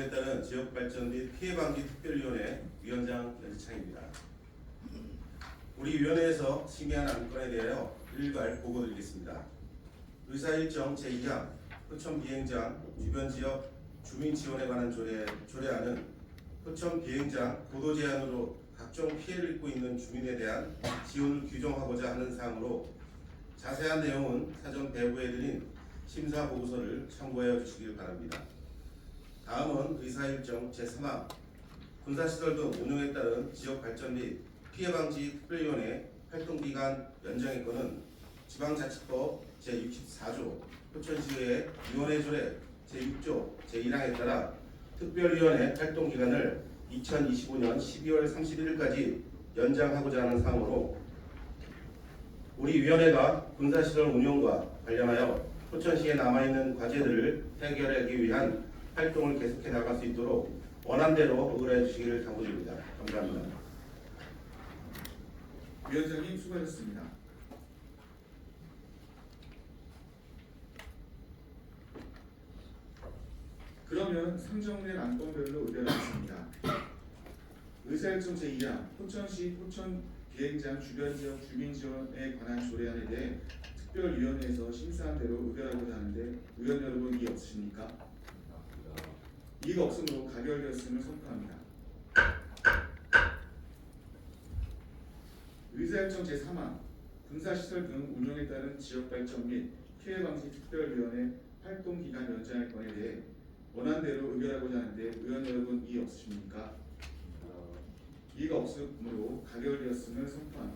운영에 따른 지역발전 및 피해방지 특별위원회 위원장 연지창입니다. 우리 위원회에서 심의한 안건에 대하여 일괄 보고드리겠습니다. 의사 일정 제2항 포천 비행장 주변 지역 주민 지원에 관한 조례, 조례안은 포천 비행장 고도 제한으로 각종 피해를 입고 있는 주민에 대한 지원을 규정하고자 하는 사항으로 자세한 내용은 사전 배부해드린 심사 보고서를 참고하여 주시길 바랍니다. 다음은 의사일정 제3항. 군사시설 등 운영에 따른 지역 발전 및 피해방지 특별위원회 활동기간 연장의 건은 지방자치법 제64조 포천시의 위원회 조례 제6조 제1항에 따라 특별위원회 활동기간을 2025년 12월 31일까지 연장하고자 하는 사항으로 우리 위원회가 군사시설 운영과 관련하여 포천시에 남아있는 과제들을 해결하기 위한 활동을 계속해 나갈 수 있도록 원안대로 의뢰해 주시기를 당부드립니다. 감사합니다. 위원장님 수고하셨습니다. 그러면 선정된 안건별로 의견하겠습니다. 의사일정 제2항 포천시 포천 비행장 주변 지역 주민 지원에 관한 조례안에 대해 특별위원회에서 심사한 대로 의결하고자 하는데 의원 여러분 이의 없으십니까? 이의가 없으므로 가결되었음을 선포합니다. 의사일정 제3항 군사시설 등 운영에 따른 지역발전 및 피해방지 특별위원회 활동기간 연장의 건에 대해 원안대로 의결하고자 하는데 의원 여러분 이의 없으십니까? 이의가 없으므로 가결되었음을 선포합니다.